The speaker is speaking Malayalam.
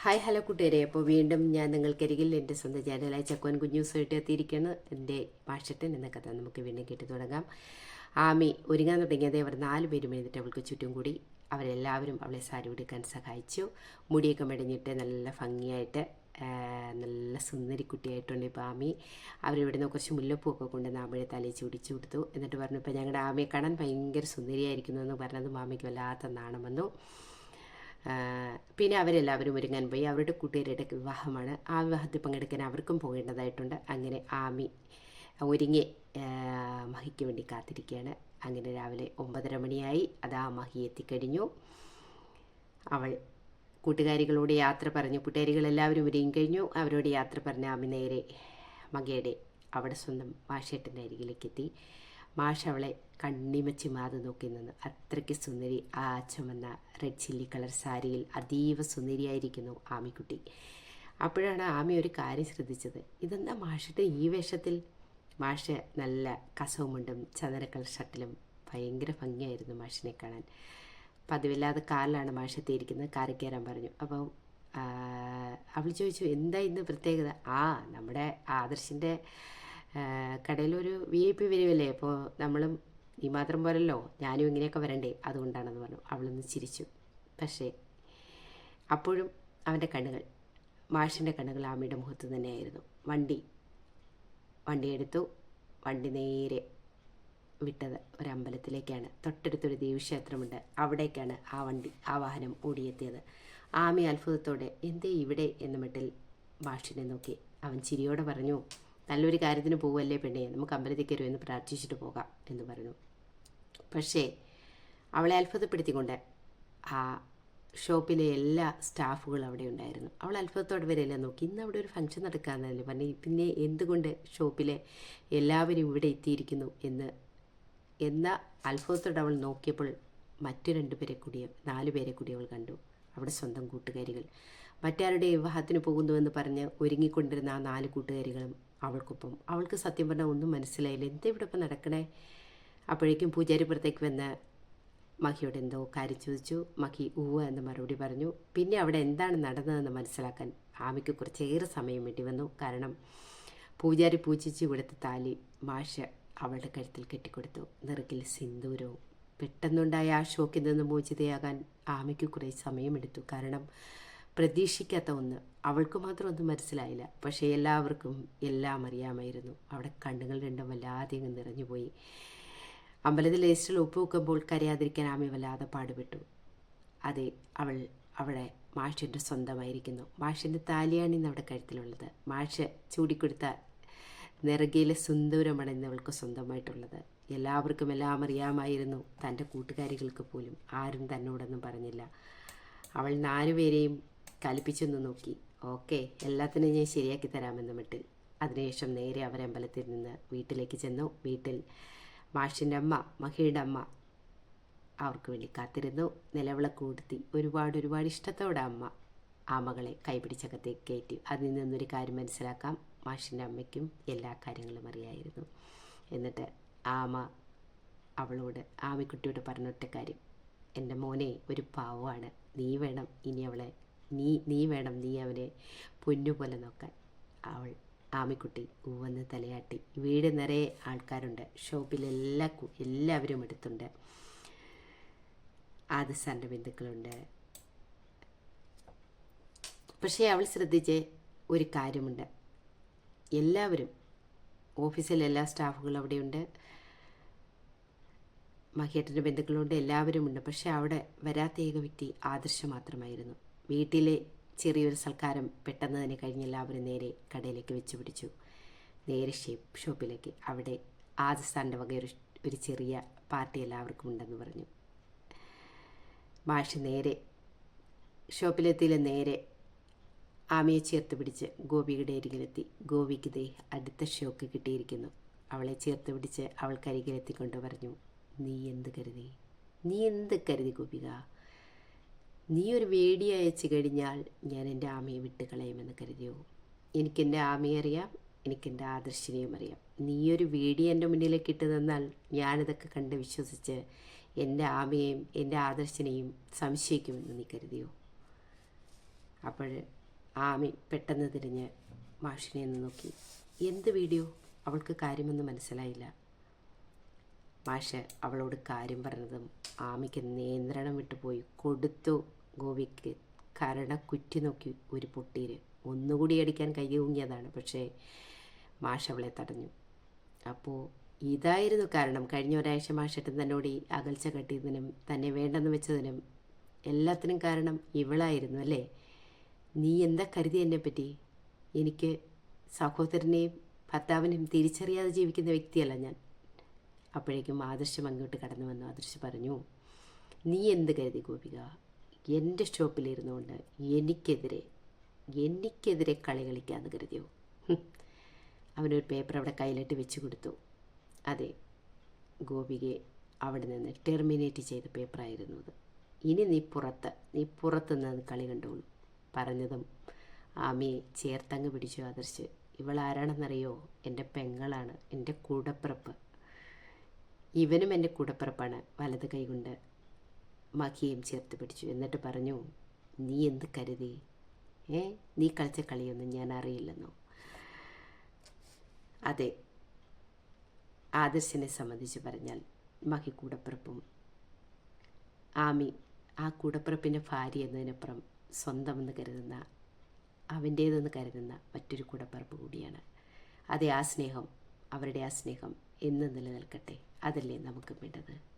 ഹായ് ഹലോ കൂട്ടുകാരെ. അപ്പോൾ വീണ്ടും ഞാൻ നിങ്ങൾക്കരികിൽ എന്റെ സ്വന്തം ചാനലായ ചക്കോൻ കുഞ്ഞൂസായിട്ട് എത്തിയിരിക്കുകയാണ്. എന്റെ മാഷട്ടൻ എന്ന കഥ നമുക്ക് വീണ്ടും കേട്ടു തുടങ്ങാം. ആമി ഒരുങ്ങാൻ തുടങ്ങിയതേ അവർ നാല് പേരും എഴുന്നിട്ട് അവൾക്ക് ചുറ്റും കൂടി. അവരെല്ലാവരും അവളെ സാരി ഉടുക്കാൻ സഹായിച്ചു. മുടിയൊക്കെ മെടഞ്ഞിട്ട് നല്ല ഭംഗിയായിട്ട് നല്ല സുന്ദരി കുട്ടിയായിട്ടുണ്ട് ഇപ്പോൾ ആമി. അവരിവിടുന്ന് കുറച്ച് മുല്ലപ്പൂവൊക്കെ കൊണ്ട് ആമയുടെ തലയിൽ ചുടിച്ചു കൊടുത്തു എന്നിട്ട് പറഞ്ഞു ഇപ്പോൾ ഞങ്ങളുടെ ആമയെ കാണാൻ ഭയങ്കര സുന്ദരിയായിരിക്കുന്നു എന്ന് പറഞ്ഞത് മാമിക്ക് വല്ലാത്ത നാണം വന്നു. പിന്നെ അവരെല്ലാവരും ഒരുങ്ങാൻ പോയി. അവരുടെ കൂട്ടുകാരുടെ വിവാഹമാണ്. ആ വിവാഹത്തിൽ പങ്കെടുക്കാൻ അവർക്കും പോകേണ്ടതായിട്ടുണ്ട്. അങ്ങനെ ആമി ഒരുങ്ങി മഹിക്ക് വേണ്ടി കാത്തിരിക്കുകയാണ്. അങ്ങനെ രാവിലെ ഒമ്പതര മണിയായി. അത് ആ മഹി എത്തിക്കഴിഞ്ഞു. അവൾ കൂട്ടുകാരികളോട് യാത്ര പറഞ്ഞു. കൂട്ടുകാരികളെല്ലാവരും ഒരുങ്ങി കഴിഞ്ഞു. അവരോട് യാത്ര പറഞ്ഞ ആമി നേരെ മകയുടെ അവിടെ സ്വന്തം മാഷേട്ടന്റെ അരികിലേക്ക് എത്തി മാഷ അവളെ കണ്ണിമച്ച് മാത് നോക്കി നിന്ന് അത്രയ്ക്ക് സുന്ദരി. ആ ചുമന്ന റെഡ് ചില്ലി കളർ സാരിയിൽ അതീവ സുന്ദരിയായിരിക്കുന്നു ആമിക്കുട്ടി. അപ്പോഴാണ് ആമി ഒരു കാര്യം ശ്രദ്ധിച്ചത്. ഇതെന്താ മാഷിട്ട് ഈ വേഷത്തിൽ? മാഷ് നല്ല കസവുമുണ്ടും ചന്ദന കളർ ഷർട്ടിലും ഭയങ്കര ഭംഗിയായിരുന്നു മാഷിനെ കാണാൻ. പതിവില്ലാതെ കാറിലാണ് മാഷ് എത്തിയിരിക്കുന്നത് കാറിൽ കയറാൻ പറഞ്ഞു. അപ്പോൾ അവൾ ചോദിച്ചു എന്താ ഇന്ന് പ്രത്യേകത? ആ നമ്മുടെ ആദർശിന്റെ കടയിലൊരു വി ഐ പി വരുമല്ലേ അപ്പോൾ നമ്മളും നീ മാത്രം പോലല്ലോ ഞാനും ഇങ്ങനെയൊക്കെ വരണ്ടേ? അതുകൊണ്ടാണെന്ന് പറഞ്ഞു. അവളൊന്ന് ചിരിച്ചു. പക്ഷേ അപ്പോഴും അവന്റെ കണ്ണുകൾ മാഷിന്റെ കണ്ണുകൾ ആമയുടെ മുഖത്ത് തന്നെയായിരുന്നു. വണ്ടി വണ്ടി എടുത്തു. വണ്ടി നേരെ വിട്ടത് ഒരമ്പലത്തിലേക്കാണ്. തൊട്ടടുത്തൊരു ദേവീക്ഷേത്രമുണ്ട്. അവിടേക്കാണ് ആ വണ്ടി ആ വാഹനം ഓടിയെത്തിയത്. ആമി അത്ഭുതത്തോടെ എന്തേ ഇവിടെ? എന്ന മട്ടിൽ മാഷിനെ നോക്കി. അവൻ ചിരിയോടെ പറഞ്ഞു നല്ലൊരു കാര്യത്തിന് പോവല്ലേ പെണ്ണെ? നമുക്ക് അമ്പലത്തിൽ കയറും എന്ന് പ്രാർത്ഥിച്ചിട്ട് പോകാം എന്ന് പറഞ്ഞു. പക്ഷേ അവളെ അത്ഭുതപ്പെടുത്തിക്കൊണ്ട് ആ ഷോപ്പിലെ എല്ലാ സ്റ്റാഫുകളും അവിടെ ഉണ്ടായിരുന്നു. അവൾ അത്ഭുതത്തോടെ വരെയല്ല നോക്കി. ഇന്ന് അവിടെ ഒരു ഫംഗ്ഷൻ നടക്കാമെന്നല്ലേ പറഞ്ഞു. പിന്നെ എന്തുകൊണ്ട് ഷോപ്പിലെ എല്ലാവരും ഇവിടെ എത്തിയിരിക്കുന്നു എന്ന് എന്ന അത്ഭുതത്തോടെ അവൾ നോക്കിയപ്പോൾ മറ്റു രണ്ടുപേരെ കൂടിയ നാലു പേരെ കൂടി അവൾ കണ്ടു. അവിടെ സ്വന്തം കൂട്ടുകാരികൾ. മറ്റാരുടെ വിവാഹത്തിന് പോകുന്നുവെന്ന് പറഞ്ഞ് ഒരുങ്ങിക്കൊണ്ടിരുന്ന ആ നാല് കൂട്ടുകാരികളും അവൾക്കൊപ്പം. അവൾക്ക് സത്യം പറഞ്ഞാൽ ഒന്നും മനസ്സിലായില്ല. എന്താ ഇവിടെ ഇപ്പം നടക്കണേ? അപ്പോഴേക്കും പൂജാരിപ്പുറത്തേക്ക് വന്ന് മഹിയോട് എന്തോ കാര്യം ചോദിച്ചു. മഹി ഊവ എന്ന് മറുപടി പറഞ്ഞു. പിന്നെ അവിടെ എന്താണ് നടന്നതെന്ന് മനസ്സിലാക്കാൻ ആമയ്ക്ക് കുറച്ചേറെ സമയം വേണ്ടി വന്നു. കാരണം പൂജാരി പൂജിച്ച് ഇവിടുത്തെ താലി മാഷ അവളുടെ കഴുത്തിൽ കെട്ടിക്കൊടുത്തു. നിറക്കിൽ സിന്ദൂരവും പെട്ടെന്നുണ്ടായ ആ ഷോക്കിൽ നിന്ന് മോചിതയാകാൻ ആമയ്ക്ക് കുറേ സമയമെടുത്തു. കാരണം പ്രതീക്ഷിക്കാത്ത ഒന്ന്. അവൾക്ക് മാത്രം ഒന്നും മനസ്സിലായില്ല. പക്ഷേ എല്ലാവർക്കും എല്ലാം അറിയാമായിരുന്നു. അവിടെ കണ്ണുകൾ രണ്ടും വല്ലാതെ അങ്ങ് നിറഞ്ഞുപോയി. അമ്പലത്തിൽ ലേസ്റ്റിൽ ഉപ്പ് വെക്കുമ്പോൾ കരയാതിരിക്കാൻ ആമി വല്ലാതെ പാടുപെട്ടു. അതെ അവൾ അവളെ മാഷിന്റെ സ്വന്തമായിരിക്കുന്നു. മാഷിന്റെ താലിയാണ് ഇന്ന് അവിടെ കഴുത്തിലുള്ളത്. മാഷ് ചൂടിക്കൊടുത്ത നിറകയിലെ സുന്ദരമാണ് ഇന്ന് അവൾക്ക് സ്വന്തമായിട്ടുള്ളത്. എല്ലാവർക്കും എല്ലാം അറിയാമായിരുന്നു തന്റെ കൂട്ടുകാരികൾക്ക് പോലും. ആരും തന്നോടൊന്നും പറഞ്ഞില്ല. അവൾ നാലുപേരെയും കലിപ്പിച്ചൊന്ന് നോക്കി. ഓക്കെ എല്ലാത്തിനും ഞാൻ ശരിയാക്കി തരാമെന്ന് മട്ടിൽ. അതിനുശേഷം നേരെ അവർ അമ്പലത്തിൽ നിന്ന് വീട്ടിലേക്ക് ചെന്നു. വീട്ടിൽ മാഷിന്റെ അമ്മ മഹിയുടെ അമ്മ അവർക്ക് വേണ്ടി കാത്തിരുന്നു. നിലവിളക്ക് കൊടുത്തി ഒരുപാട് ഒരുപാട് ഇഷ്ടത്തോടെ അമ്മ ആ മകളെ കൈപിടിച്ചകത്തെ കയറ്റി. അതിൽ നിന്നൊരു കാര്യം മനസ്സിലാക്കാം. മാഷിന്റെ അമ്മയ്ക്കും എല്ലാ കാര്യങ്ങളും അറിയായിരുന്നു. എന്നിട്ട് ആമ അവളോട് ആമിക്കുട്ടിയോട് പറഞ്ഞൊറ്റ കാര്യം. എന്റെ മോനെ ഒരു പാവമാണ്. നീ വേണം ഇനി അവളെ നീ നീ വേണം നീ അവനെ പൊന്നുപോലെ നോക്കാൻ. അവൾ ആമിക്കുട്ടി ഉവന്ന് തലയാട്ടി. വീട് നിറയെ ആൾക്കാരുണ്ട്. ഷോപ്പിലെല്ലാ എല്ലാവരും എടുത്തുണ്ട്. ആദസാറിന്റെ ബന്ധുക്കളുണ്ട്. പക്ഷേ അവൾ ശ്രദ്ധിച്ച് ഒരു കാര്യമുണ്ട്. എല്ലാവരും ഓഫീസിലെ എല്ലാ സ്റ്റാഫുകളും അവിടെയുണ്ട്. മഹേട്ടന്റെ ബന്ധുക്കളുണ്ട് എല്ലാവരുമുണ്ട്. പക്ഷേ അവിടെ വരാത്ത ഏക വ്യക്തി ആദർശം മാത്രമായിരുന്നു. വീട്ടിലെ ചെറിയൊരു സൽക്കാരം പെട്ടെന്ന് തന്നെ കഴിഞ്ഞ് എല്ലാവരും നേരെ കടയിലേക്ക് വെച്ച് പിടിച്ചു നേരെ ഷേപ്പ് ഷോപ്പിലേക്ക്. അവിടെ ആദസ്ഥാന്റെ വക ഒരു ഒരു ചെറിയ പാർട്ടി എല്ലാവർക്കും ഉണ്ടെന്ന് പറഞ്ഞു. മാഷ് നേരെ ഷോപ്പിലെത്തിയില്ല നേരെ ആമയെ ചേർത്ത് പിടിച്ച് ഗോപിയുടെ അരികിലെത്തി. ഗോപിക്ക് ദേ അടുത്ത ഷോക്ക് കിട്ടിയിരിക്കുന്നു. അവളെ ചേർത്ത് പിടിച്ച് അവൾക്കരികിലെത്തിക്കൊണ്ട് പറഞ്ഞു നീ എന്ത് കരുതി? നീ എന്ത് കരുതി ഗോപിക? നീ ഒരു വേടി അയച്ചു കഴിഞ്ഞാൽ ഞാൻ എന്റെ ആമയെ വിട്ടുകളയുമെന്ന് കരുതിയോ? എനിക്കെന്റെ ആമയെ അറിയാം എനിക്കെന്റെ ആദർശിനെയും അറിയാം. നീയൊരു വേടി എന്റെ മുന്നിലേക്ക് ഇട്ട് തന്നാൽ ഞാനിതൊക്കെ കണ്ട് വിശ്വസിച്ച് എന്റെ ആമയെയും എന്റെ ആദർശിനെയും സംശയിക്കുമെന്ന് നീ കരുതിയോ? അപ്പോൾ ആമി പെട്ടെന്ന് തിരിഞ്ഞ് മാഷിനെ ഒന്ന് നോക്കി. എന്ത് വീഡിയോ? അവൾക്ക് കാര്യമൊന്നും മനസ്സിലായില്ല. മാഷ് അവളോട് കാര്യം പറഞ്ഞതും ആമിക്ക് നിയന്ത്രണം വിട്ടുപോയി കൊടുത്തു ഗോപിക്ക് കരണ കുറ്റി നോക്കി ഒരു പൊട്ടീര്. ഒന്നുകൂടി അടിക്കാൻ കൈകൂങ്ങിയതാണ് പക്ഷേ മാഷ് അവളെ തടഞ്ഞു. അപ്പോൾ ഇതായിരുന്നു കാരണം. കഴിഞ്ഞ ഒരാഴ്ച മാഷേട്ടൻ തന്നോട് ഈ അകൽച്ച കെട്ടിയതിനും തന്നെ വേണ്ടെന്ന് വെച്ചതിനും എല്ലാത്തിനും കാരണം ഇവളായിരുന്നു അല്ലേ? നീ എന്താ കരുതി എന്നെപ്പറ്റി എനിക്ക് സഹോദരനെയും ഭർത്താവിനെയും തിരിച്ചറിയാതെ ജീവിക്കുന്ന വ്യക്തിയല്ല ഞാൻ. അപ്പോഴേക്കും ആദർശം അങ്ങോട്ട് കടന്നു വന്നു. ആദർശ് പറഞ്ഞു നീ എന്ത് കരുതി ഗോപിക? എന്റെ ഷോപ്പിലിരുന്നുകൊണ്ട് എനിക്കെതിരെ എനിക്കെതിരെ കളി കളിക്കാമെന്ന് കരുതിയോ. അവനൊരു പേപ്പർ അവിടെ കയ്യിലിട്ട് വെച്ച് കൊടുത്തു. അതെ ഗോപികയെ അവിടെ നിന്ന് ടെർമിനേറ്റ് ചെയ്ത പേപ്പറായിരുന്നു അത്. ഇനി നീ പുറത്ത് നീ പുറത്ത് നിന്ന് കളി കണ്ടോളൂ. പറഞ്ഞതും. ആമിയെ ചേർത്തങ്ങ് പിടിച്ചു ആദർശ് ഇവൾ ആരാണെന്നറിയോ എന്റെ പെങ്ങളാണ്. എന്റെ കൂടപ്പിറപ്പ്. ഇവനും എന്റെ കൂടപ്പിറപ്പാണ്. വലത് കൈകൊണ്ട് മഖിയും ചേർത്ത് പിടിച്ചു. എന്നിട്ട് പറഞ്ഞു നീ എന്ത് കരുതി? ഏ നീ കളിച്ച കളിയൊന്നും ഞാൻ അറിയില്ലെന്നോ? അതെ ആദർശിനെ സംബന്ധിച്ച് പറഞ്ഞാൽ മഹി കൂടപ്പിറപ്പും. ആമി ആ കൂടപ്പിറപ്പിന്റെ ഭാര്യ എന്നതിനപ്പുറം സ്വന്തമെന്ന് കരുതുന്ന അവന്റേതെന്ന് കരുതുന്ന മറ്റൊരു കൂടപ്പറപ്പ് കൂടിയാണ്. അതേ ആ സ്നേഹം അവരുടെ ആ സ്നേഹം എന്ന് നിലനിൽക്കട്ടെ. അതല്ലേ നമുക്ക് വേണ്ടത്.